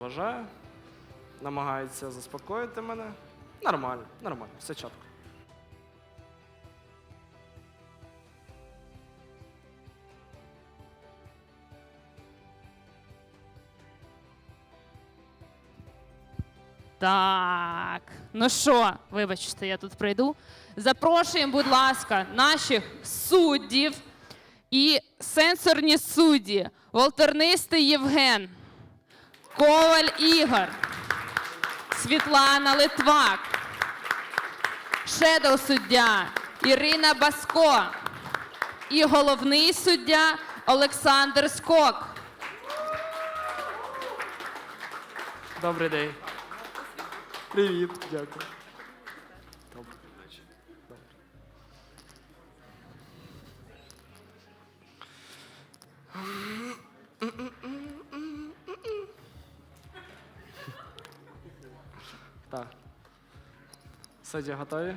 вважає, намагається заспокоїти мене. Нормально, нормально, все чітко. Так, ну що, вибачте, я тут прийду. Запрошуємо, будь ласка, наших суддів і сенсорні судді. Волтернистий Євген, Коваль Ігор, Світлана Литвак, шедоу суддя Ірина Баско і головний суддя Олександр Скок. Добрий день. Привіт, дякую. Добрий. Добре. Так. Судді готові?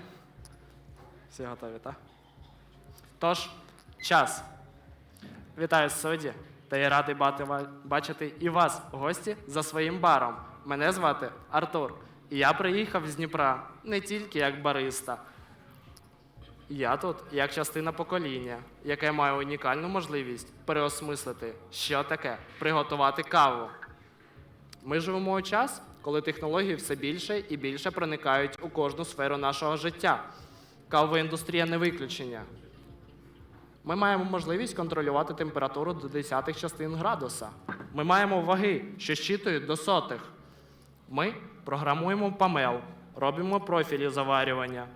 Всі готові, так? Тож, час. Вітаю судді, та я радий бачити і вас, гості, за своїм баром. Мене звати Артур, і я приїхав з Дніпра не тільки як бариста. Я тут як частина покоління, яке має унікальну можливість переосмислити, що таке приготувати каву. Ми живемо у час, коли технології все більше і більше проникають у кожну сферу нашого життя. Кавова індустрія не виключення. Ми маємо можливість контролювати температуру до десятих частин градуса. Ми маємо ваги, що щитують до сотих. Ми програмуємо памел, робимо профілі заварювання,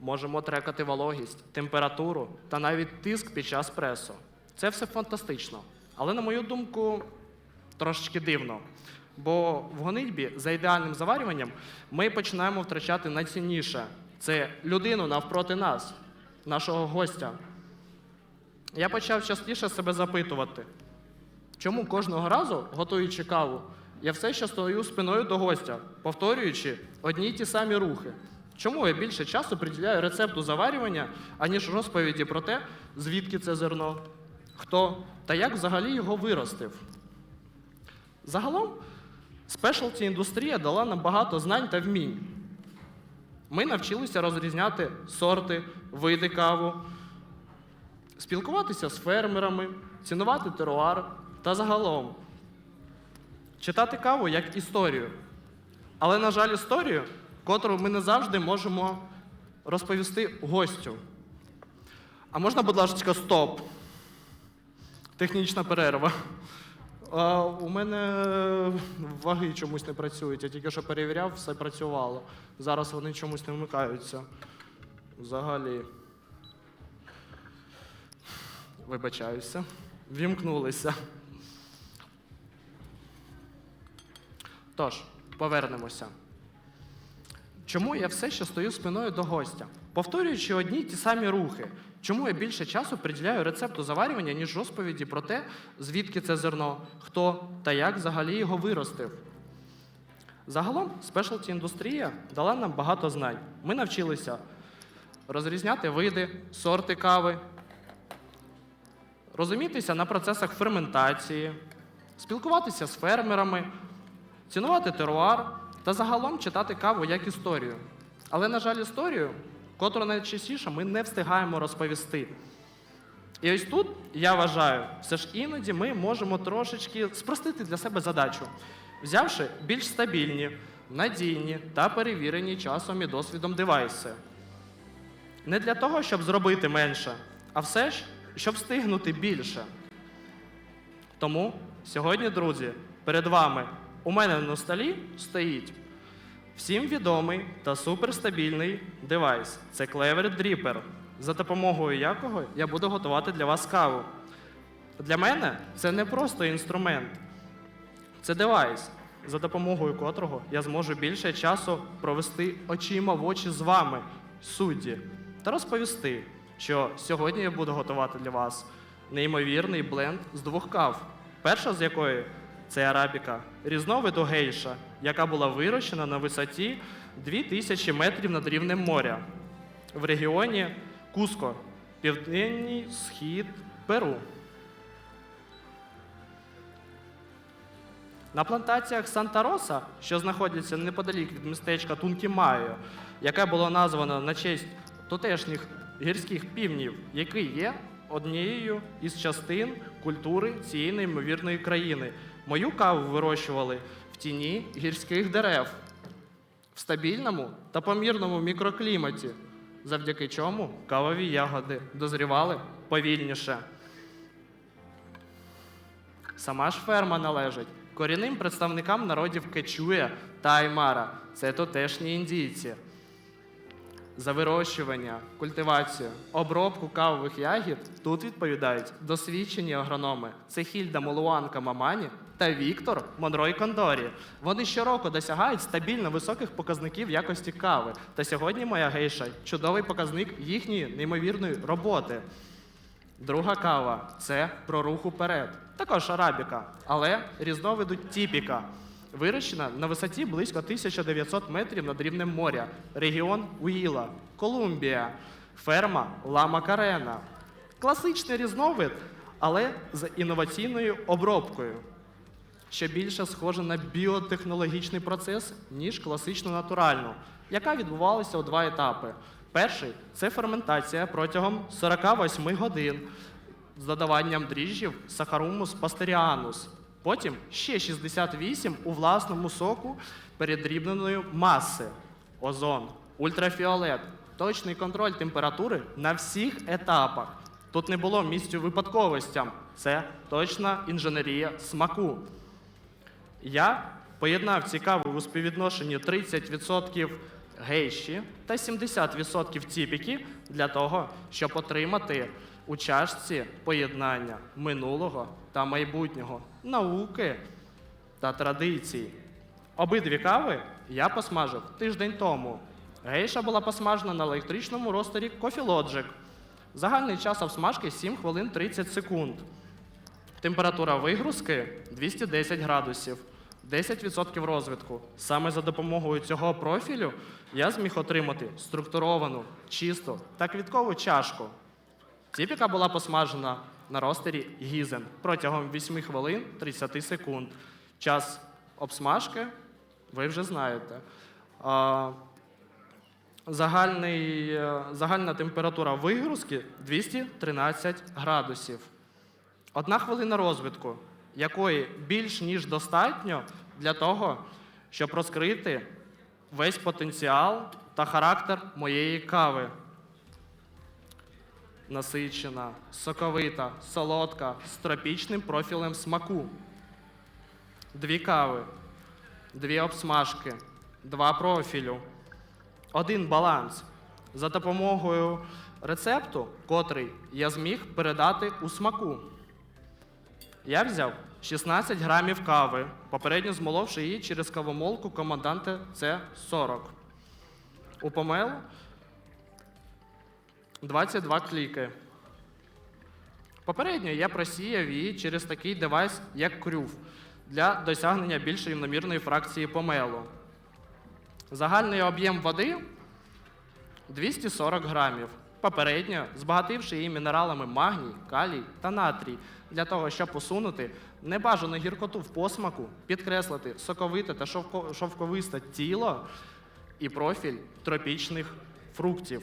можемо трекати вологість, температуру та навіть тиск під час пресу. Це все фантастично. Але, на мою думку, трошечки дивно. Бо в гонитьбі за ідеальним заварюванням ми починаємо втрачати найцінніше це людину навпроти нас, нашого гостя. Я почав частіше себе запитувати, чому кожного разу, готуючи каву, я все ще стою спиною до гостя, повторюючи одні й ті самі рухи. Чому я більше часу приділяю рецепту заварювання, аніж розповіді про те, звідки це зерно, хто та як взагалі його виростив? Загалом, спешалті індустрія дала нам багато знань та вмінь. Ми навчилися розрізняти сорти, види каву, спілкуватися з фермерами, цінувати теруар та загалом читати каву як історію. Але, на жаль, історію, котру ми не завжди можемо розповісти гостю. А можна, будь ласка, стоп? Технічна перерва. У мене ваги чомусь не працюють. Я тільки що перевіряв, все працювало. Зараз вони чомусь не вмикаються. Взагалі. Вибачаюся. Вімкнулися. Тож, повернемося. Чому я все ще стою спиною до гостя? Повторюючи одні й ті самі рухи, чому я більше часу приділяю рецепту заварювання, ніж розповіді про те, звідки це зерно, хто та як взагалі його виростив. Загалом, спешалті індустрія дала нам багато знань. Ми навчилися розрізняти види, сорти кави, розумітися на процесах ферментації, спілкуватися з фермерами, цінувати теруар та загалом читати каву як історію. Але, на жаль, історію, котру найчастіше ми не встигаємо розповісти. І ось тут, я вважаю, все ж іноді ми можемо трошечки спростити для себе задачу, взявши більш стабільні, надійні та перевірені часом і досвідом девайси. Не для того, щоб зробити менше, а все ж, щоб встигнути більше. Тому сьогодні, друзі, перед вами у мене на столі стоїть всім відомий та суперстабільний девайс. Це Clever Dripper, за допомогою якого я буду готувати для вас каву. Для мене це не просто інструмент, це девайс, за допомогою котрого я зможу більше часу провести очима в очі з вами, судді, та розповісти, що сьогодні я буду готувати для вас неймовірний бленд з двох кав. Перша з якої це арабіка, різновиду гейша, яка була вирощена на висоті 2000 метрів над рівнем моря в регіоні Куско, південний схід Перу. На плантаціях Санта-Роса, що знаходяться неподалік від містечка Тункімайо, яке було названо на честь тутешніх гірських півнів, який є однією із частин культури цієї неймовірної країни. Мою каву вирощували в тіні гірських дерев в стабільному та помірному мікрокліматі, завдяки чому кавові ягоди дозрівали повільніше. Сама ж ферма належить корінним представникам народів Кечуя та Аймара. Це тутешні індійці. За вирощування, культивацію, обробку кавових ягід тут відповідають досвідчені агрономи. Це Хільда Молуанка Мамані та Віктор Монрой Кондорі. Вони щороку досягають стабільно високих показників якості кави. Та сьогодні моя гейша чудовий показник їхньої неймовірної роботи. Друга кава це про рух уперед. Також арабіка, але різновиду тіпіка. Вирощена на висоті близько 1900 метрів над рівнем моря. Регіон Уїла, Колумбія, ферма Ла Макарена. Класичний різновид, але з інноваційною обробкою, що більше схоже на біотехнологічний процес, ніж класичну натуральну, яка відбувалася у два етапи. Перший це ферментація протягом 48 годин з додаванням дріжджів Сахарумус пастеріанус. Потім ще 68 у власному соку передрібненої маси, озон, ультрафіолет, точний контроль температури на всіх етапах. Тут не було місцю випадковостям. Це точна інженерія смаку. Я поєднав цікаву у співвідношенні 30% гейші та 70% тіпіки для того, щоб отримати у чашці поєднання минулого та майбутнього, науки та традицій. Обидві кави я посмажив тиждень тому. Гейша була посмажена на електричному ростері Logic. Загальний час обсмажки 7 хвилин 30 секунд. Температура вигрузки 210 градусів, 10% розвитку. Саме за допомогою цього профілю я зміг отримати структуровану, чисту та квіткову чашку. Тіпіка була посмажена на ростері Гізен протягом 8 хвилин 30 секунд. Час обсмажки ви вже знаєте. Загальний, е, загальна температура вигрузки 213 градусів. Одна хвилина розвитку, якої більш ніж достатньо для того, щоб розкрити весь потенціал та характер моєї кави. Насичена, соковита, солодка, з тропічним профілем смаку. Дві кави, дві обсмажки, два профілю, один баланс. За допомогою рецепту, котрий я зміг передати у смаку. Я взяв 16 грамів кави, попередньо змоловши її через кавомолку команданте С40. У помел 22 кліки. Попередньо я просіяв її через такий девайс, як крюв, для досягнення більш рівномірної фракції помелу. Загальний об'єм води 240 грамів. Попередньо збагативши її мінералами магній, калій та натрій для того, щоб усунути небажану гіркоту в посмаку, підкреслити соковите та шовковисте тіло і профіль тропічних фруктів.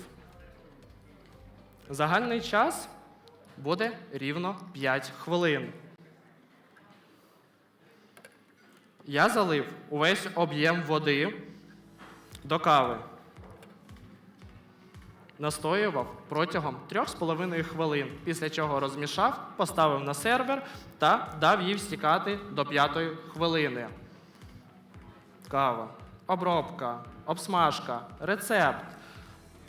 Загальний час буде рівно 5 хвилин. Я залив увесь об'єм води до кави. Настоював протягом 3,5 хвилин, після чого розмішав, поставив на сервер та дав їй стікати до 5 хвилини. Кава, обробка, обсмажка, рецепт.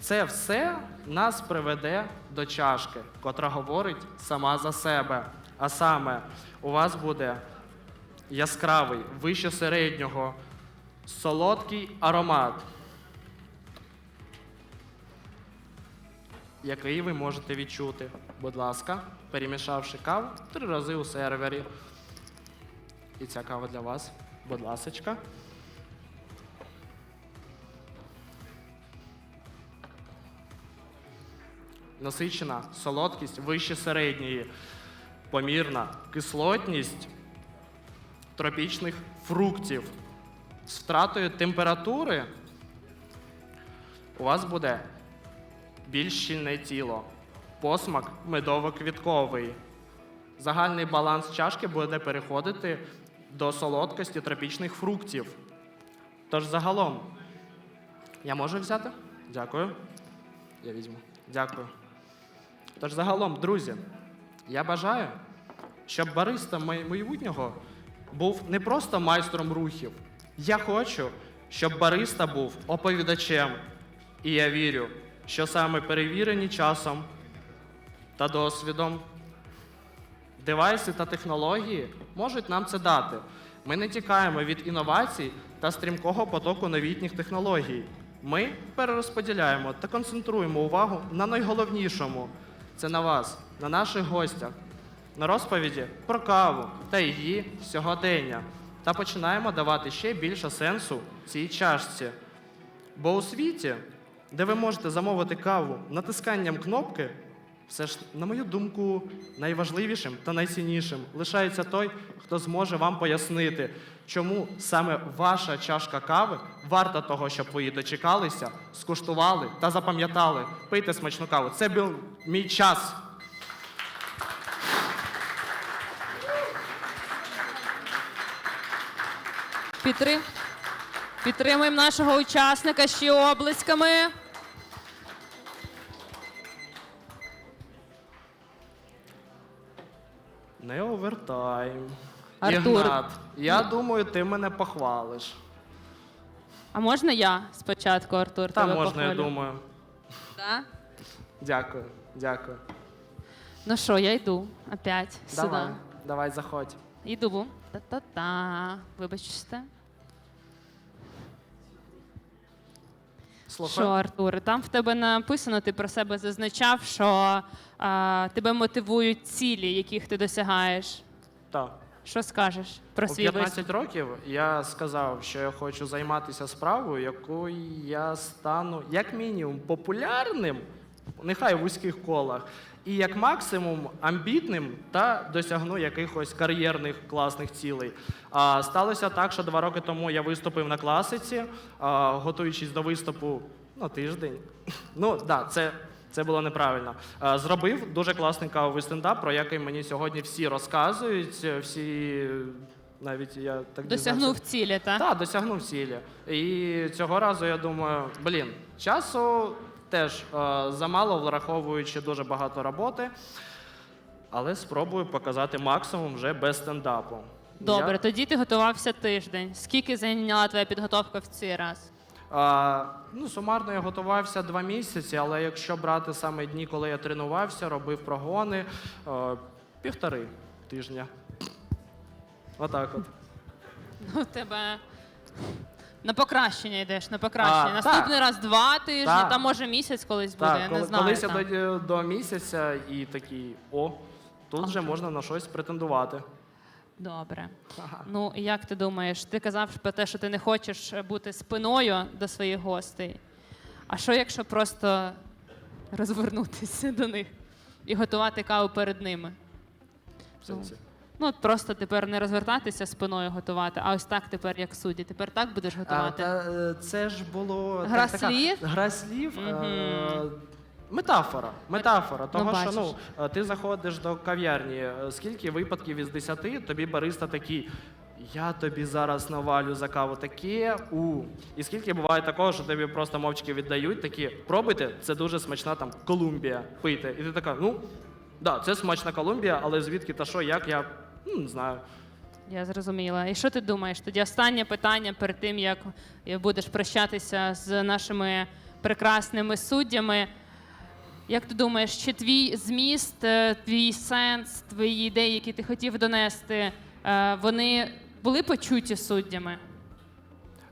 Це все нас приведе до чашки, котра говорить сама за себе. А саме, у вас буде яскравий, вище середнього, солодкий аромат, який ви можете відчути. Будь ласка, перемішавши каву три рази у сервері. І ця кава для вас, будь ласочка. Насичена солодкість вище середньої, помірна кислотність тропічних фруктів. З втратою температури у вас буде більш щільне тіло, посмак медово-квітковий. Загальний баланс чашки буде переходити до солодкості тропічних фруктів. Тож загалом, я можу взяти? Дякую. Я візьму. Дякую. Тож загалом, друзі, я бажаю, щоб бариста майбутнього був не просто майстром рухів. Я хочу, щоб бариста був оповідачем. І я вірю, що саме перевірені часом та досвідом девайси та технології можуть нам це дати. Ми не тікаємо від інновацій та стрімкого потоку новітніх технологій. Ми перерозподіляємо та концентруємо увагу на найголовнішому це на вас, на наших гостях, на розповіді про каву та її сьогодення. Та починаємо давати ще більше сенсу цій чашці. Бо у світі, де ви можете замовити каву натисканням кнопки, все ж, на мою думку, найважливішим та найціннішим лишається той, хто зможе вам пояснити, чому саме ваша чашка кави варта того, щоб ви її дочекалися, скуштували та запам'ятали. Пийте смачну каву. Це був мій час. Підтрим... Підтримуємо нашого учасника ще облисками. Не овертайм. Артур. Ігнат, я думаю, ти мене похвалиш. А можна я спочатку, Артур? Та тебе можна, я похвалю? думаю. Да? Дякую, дякую. Ну що, я йду опять Давай, сюди. давай, заходь. Йду. Та-та-та. Вибачте. Слухай. Що, Артур, там в тебе написано, ти про себе зазначав, що а, тебе мотивують цілі, яких ти досягаєш. Так. Що скажеш про У свій виступ? 15 років я сказав, що я хочу займатися справою, якою я стану як мінімум популярним, нехай в вузьких колах, і як максимум амбітним та досягну якихось кар'єрних класних цілей. А сталося так, що два роки тому я виступив на класиці, а, готуючись до виступу ну, тиждень. Ну так, да, це це було неправильно. Зробив дуже класний кавовий стендап, про який мені сьогодні всі розказують. Всі навіть я так Досягнув дізнався. цілі, так? Так, досягнув цілі. І цього разу я думаю, блін, часу теж е, замало, враховуючи дуже багато роботи. Але спробую показати максимум вже без стендапу. Добре, Я- тоді ти готувався тиждень. Скільки зайняла твоя підготовка в цей раз? А, ну, сумарно я готувався два місяці, але якщо брати саме дні, коли я тренувався, робив прогони, е, півтори тижня. Отак от. Ну, тебе на покращення йдеш, на покращення. А, Наступний так. раз два тижні, Так. там може місяць колись буде, я коли, знаю. колись я там. до, до місяця і такий, о, тут вже можна на щось претендувати. Добре. Ага. Ну, як ти думаєш, ти казав про те, що ти не хочеш бути спиною до своїх гостей. А що, якщо просто розвернутися до них і готувати каву перед ними? В сенсі. Ну, от просто тепер не розвертатися спиною готувати, а ось так тепер, як судді. Тепер так будеш А, готувати? та, е, це ж було Гра так- така- слів? Гра слів. е, Метафора. Метафора. Того, що бачиш. ну, е, ти заходиш до кав'ярні, е, скільки випадків із 10 тобі бариста такий. Я тобі зараз навалю за каву таке. У. І скільки буває такого, що тобі просто мовчки віддають, такі пробуйте, це дуже смачна там Колумбія, пийте. І ти така, ну, да, це смачна Колумбія, але звідки та що, як я ну, не знаю. Я зрозуміла. І що ти думаєш? Тоді останнє питання перед тим, як будеш прощатися з нашими прекрасними суддями. Як ти думаєш, чи твій зміст, е, твій сенс, твої ідеї, які ти хотів донести, е, вони були почуті суддями?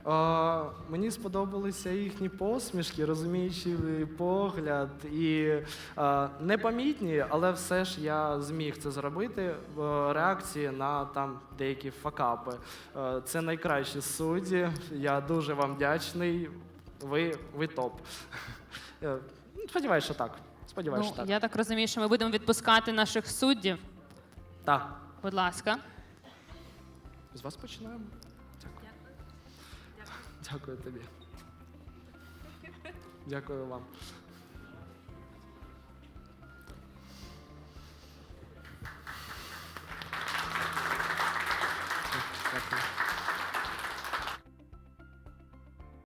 А, мені сподобалися їхні посмішки, розуміючий погляд і а, непомітні, але все ж я зміг це зробити в реакції на там деякі факапи. Е, Це найкращі судді. Я дуже вам вдячний. Ви, ви топ. Е, Сподіваюсь, що так. Сподіваюсь, Ну, що так. я так розумію, що ми будемо відпускати наших суддів. Так. Будь ласка. З вас починаємо. Дякую. Тобі. Дякую вам.